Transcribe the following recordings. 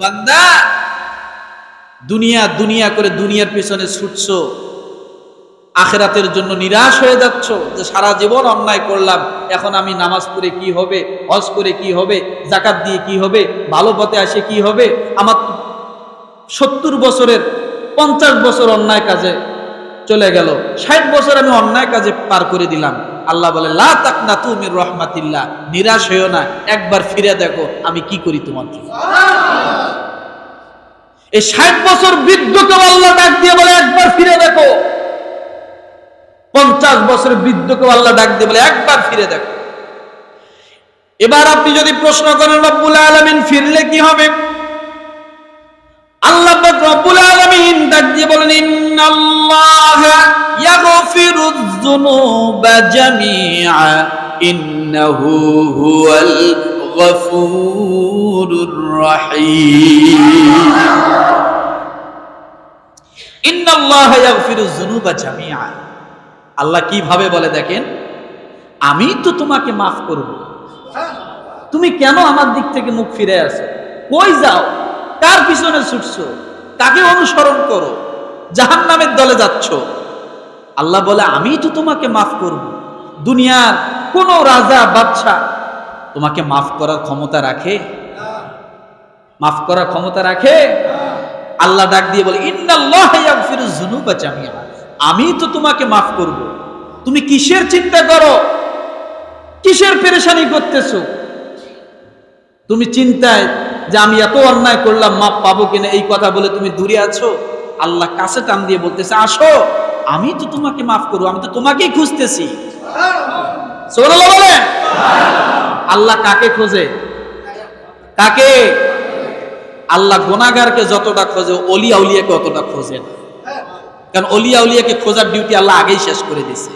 বান্দা, দুনিয়া দুনিয়া করে দুনিয়ার পিছনে ছুটছ, আখেরাতের জন্য নিরাশ হয়ে যাচ্ছ যে সারা জীবন অন্যায় করলাম, এখন আমি নামাজ পড়ে কি হবে, হজ করে কি হবে জাকাত দিয়ে কি হবে, ভালো পথে আসে কি হবে, আমার সত্তর বছরের, পঞ্চাশ বছর অন্যায় কাজে চলে গেল, ষাট বছর আমি অন্যায় কাজে পার করে দিলাম। আল্লাহ বলে, লা তাক না তুমি রহমাতিল্লাহ। নিরাশ হইও না, একবার ফিরে দেখো আমি কি করি তোমার জন্য। এই ষাট বছর বৃদ্ধকে আল্লাহ ডাক দিয়ে বলে, একবার ফিরে দেখো। পঞ্চাশ বছরের বৃদ্ধকে আল্লাহ ডাক দিয়ে বলে, একবার ফিরে দেখো। এবার আপনি যদি প্রশ্ন করেন, রব্বুল আলমিন ফিরলে কি হবে? আল্লাহ রব্বুল আলামিন ডাক দিয়ে বলেন, ইন্নাল্লাহ গফুরুর রহিম। ইন্নাল্লাহ ইয়াগফিরুয যুনুবা জামিআ। আল্লাহ কীভাবে বলে দেখেন? আমি তো তোমাকে মাফ করব। তুমি কেন আমার দিক থেকে মুখ ফিরে আসো? কই যাও? কার পিছনে ছুটছো? কাকে অনুসরণ করো? জাহান নামের দলে যাচ্ছ? আল্লাহ বলে, আমি তো তোমাকে মাফ করব। দুনিয়ার কোন রাজা, বাদশা তোমাকে মাফ করার ক্ষমতা রাখে? মাফ করার ক্ষমতা রাখে? আল্লাহ ডাক দিয়ে বলে আমি তো তোমাকে মাফ করব। তুমি কিসের চিন্তা করো? কিসের পেরেশানি করতেছো? তুমি চিন্তায় যে আমি এত অন্যায় করলাম, মাপ পাবো কিনা এই কথা বলে তুমি দূরে আছো? আল্লাহ কাছে টান দিয়ে বলতেছে, আসো, আমি তো তোমাকে মাফ করব, আমি তো তোমাকেই খুঁজতেছি। আল্লাহ কাকে খোঁজে? কাকে? আল্লাহ গোনাগারকে যতটা খোঁজে, অলিয়া উলিয়াকে অতটা খোঁজে না। কারণ অলিয়া উলিয়াকে খোঁজার ডিউটি আল্লাহ আগেই শেষ করে দিছে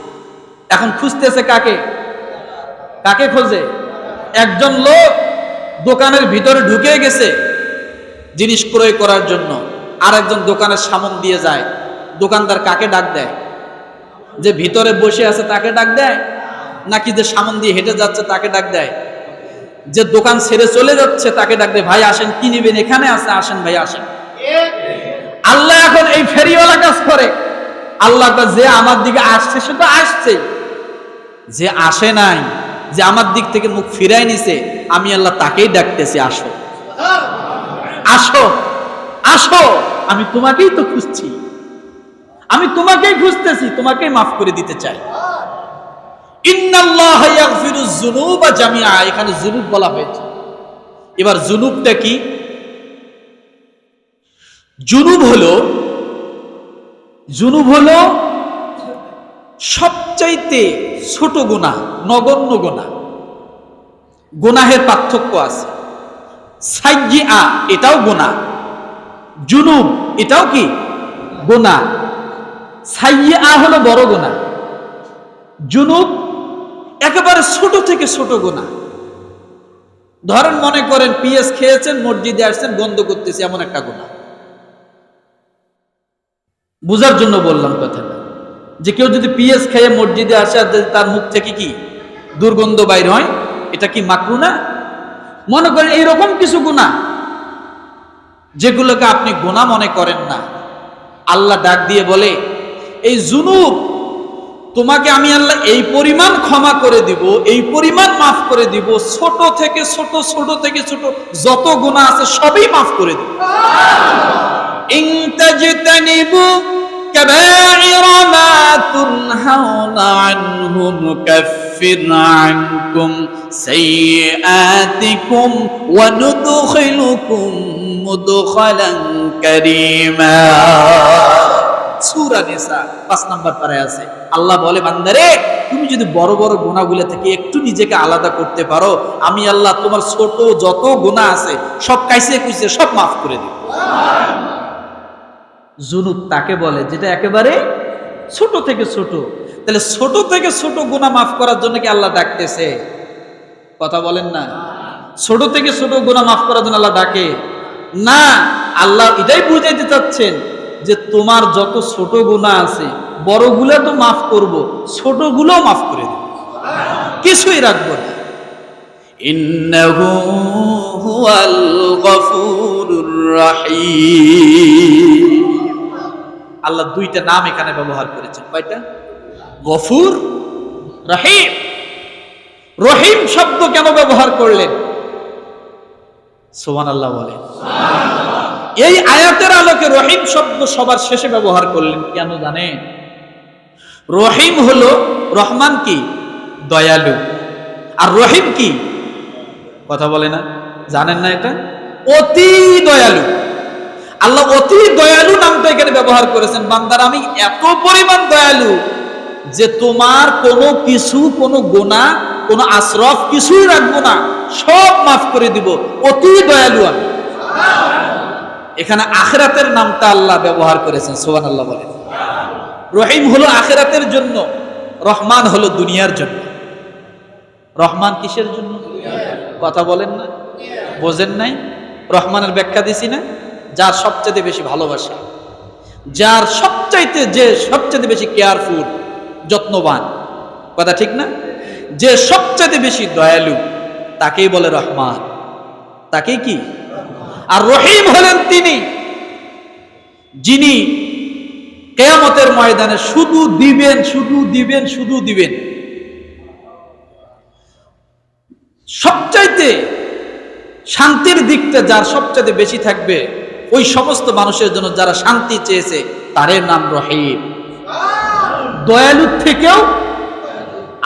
এখন খুঁজতেছে কাকে? কাকে খোঁজে? একজন লোক দোকানের ভিতরে ঢুকে গেছে, জিনিস ক্রয় করার জন্য। আর একজন দোকানের সামন দিয়ে যায়, দোকানদার কাকে ডাক দেয়? যে ভিতরে বসে আছে তাকে ডাক দেয়? নাকি যে সামন দিয়ে হেঁটে যাচ্ছে তাকে ডাক দেয়? যে দোকান ছেড়ে চলে যাচ্ছে, তাকে ডাক দেয় ভাই আসেন, কি নিবেন? এখানে আছে, আসেন, ভাই, আসেন। আল্লাহ এখন এই ফেরিওয়ালা কাজ করে। আল্লাহ যে আমার দিকে আসছে, সে তো আসছে। যে আসে নাই, যে আমার দিক থেকে মুখ ফিরাই নিছে, আমি আল্লাহ তাকেই ডাকতেছি, আসো। আসো আসো, আমি তোমাকেই তো খুঁজছি। আমি তোমাকেই খুঁজতেছি, তোমাকেই মাফ করে দিতে চাই। ইন্নাল্লাহ যুনুবা এখানে জুনুব বলা হয়েছে। এবার জুনুবটা কি? জুনুব হলো জুনুব হলো সবচাইতে ছোট গোনা নগণ্য গোনা গোনাহের পার্থক্য আছে। সাইয়্যিআ, এটাও গোনা জুনুব এটাও কি? গোনা আ হলো বড় গোনা জুনুব একেবারে ছোট থেকে ছোট গোনা ধরেন মনে করেন পিএস খেয়েছেন, মসজিদে আসছেন বন্ধ করতেছে এমন একটা গোনা বুঝার জন্য বললাম কথাটা। যে কেউ যদি পিএস খেয়ে মসজিদে আসে আর যদি তার মুখ থেকে কি দুর্গন্ধ বাইর হয়, এটা কি মাকরু না? মনে করেন এইরকম কিছু গুণা যেগুলোকে আপনি গোনা মনে করেন না। আল্লাহ ডাক দিয়ে বলে, এই জুনুব তোমাকে আমি আল্লাহ এই পরিমাণ ক্ষমা করে দিব এই পরিমাণ মাফ করে দিব ছোট থেকে ছোট ছোট থেকে ছোট যত গুণা আছে সবই মাফ করে দিব إن تجتنبوا كبائر ما تنهون عنه نكفر عنكم سيئاتكم وندخلكم مدخلا كريما সূরা নিসা, পাঁচ নাম্বার পারায় আছে। আল্লাহ বলে, বান্দারে, তুমি যদি বড় বড় গুণাগুলো থেকে একটু নিজেকে আলাদা করতে পারো, আমি আল্লাহ তোমার ছোট যত গুণা আছে, সব কাইসে কুইসে সব মাফ করে দেব। জুনুব তাকে বলে, যেটা একেবারে ছোট থেকে ছোট। তাহলে ছোট থেকে ছোট গুণা মাফ করার জন্য কি আল্লাহ ডাকতেছে? কথা বলেন না। ছোট থেকে ছোট গুণা মাফ করার জন্য আল্লাহ ডাকে। না, আল্লাহ এটাই বুঝাইতে চাচ্ছেন। যে তোমার যত ছোট গুণা আছে বড়গুলো তো মাফ করব ছোটগুলো মাফ করে দেব। কিছুই রাখব আল্লাহ দুইটা নাম এখানে ব্যবহার করেছেন। কয়টা? গফুর রহিম। রহিম শব্দ কেন ব্যবহার করলেন? সোমান আল্লাহ বলেন। এই আয়াতের আলোকে রহিম শব্দ সবার শেষে ব্যবহার করলেন, কেন জানেন? রহিম হলো রহমান কি? দয়ালু। আর রহিম কি? কথা বলে না? জানেন না এটা? অতি দয়ালু। আল্লাহ অতি দয়ালু নামটা এখানে ব্যবহার করেছেন। বান্দার, আমি এত পরিমাণ দয়ালু যে তোমার কোনো কিছু, কোনো গোনা কোনো আশ্রফ কিছুই রাখব না। সব মাফ করে দিব। অতি দয়ালু আমি। এখানে আখেরাতের নামটা আল্লাহ ব্যবহার করেছেন সোহান আল্লাহ বলেন রহিম হলো আখেরাতের জন্য, রহমান হলো দুনিয়ার জন্য। রহমান কিসের জন্য? কথা বলেন না, বোঝেন নাই। রহমানের ব্যাখ্যা দিছি না, যার সবচেয়ে বেশি ভালোবাসা, যার সবচাইতে যে সবচেয়ে বেশি কেয়ারফুল, যত্নবান। কথা ঠিক না? যে সবচেয়ে বেশি দয়ালু, তাকেই বলে রহমান। তাকেই কি? আর রহিম হলেন তিনি, যিনি কেয়ামতের ময়দানে শুধু দিবেন শুধু দিবেন শুধু দিবেন। সবচাইতে শান্তির দিকটা যার সবচাইতে বেশি থাকবে, ওই সমস্ত মানুষের জন্য যারা শান্তি চেয়েছে তারের নাম রহিম। দয়ালুর থেকেও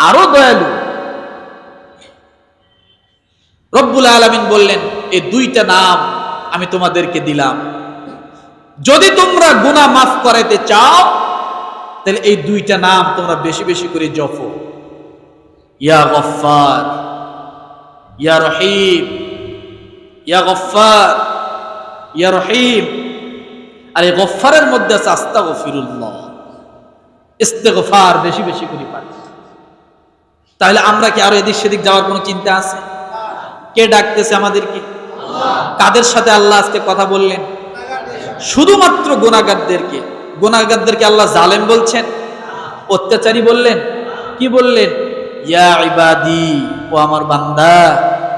আরও দয়ালু। রব্বুল আলমিন বললেন এই দুইটা নাম আমি তোমাদেরকে দিলাম। যদি তোমরা গুনাহ মাফ করাইতে চাও, তাহলে এই দুইটা নাম তোমরা বেশি বেশি করে জফো ইয়া গফার ইয়া রহিম, ইয়া গফার ইয়া রহিম। আর এই গফারের মধ্যে আছে আস্তা গফিরুল্লাহ ইস্তেগফার বেশি বেশি করে পারি তাহলে আমরা কি আরও এদিক সেদিক যাওয়ার কোনো চিন্তা আছে? কে ডাকতেছে আমাদেরকে? কাদের সাথে আল্লাহ আজকে কথা বললেন? শুধুমাত্র গোনাগারদেরকে গোনাগারদেরকে আল্লাহ জালেম বলছেন, অত্যাচারী বললেন, কি বললেন? ও আমার বান্দা,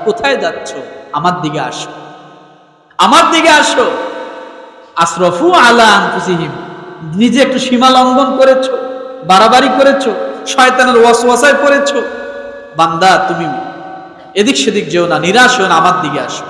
কোথায় যাচ্ছ? আমার দিকে আসো। আমার দিকে আসো। আশরফু আলা আনফুসিহিম, নিজে একটু সীমা লঙ্ঘন করেছ, বাড়াবাড়ি করেছ, শয়তানের ওয়াসওয়াসায় পড়েছো। বান্দা, তুমি এদিক সেদিক যেও না, নিরাশ হও না, আমার দিকে আসো।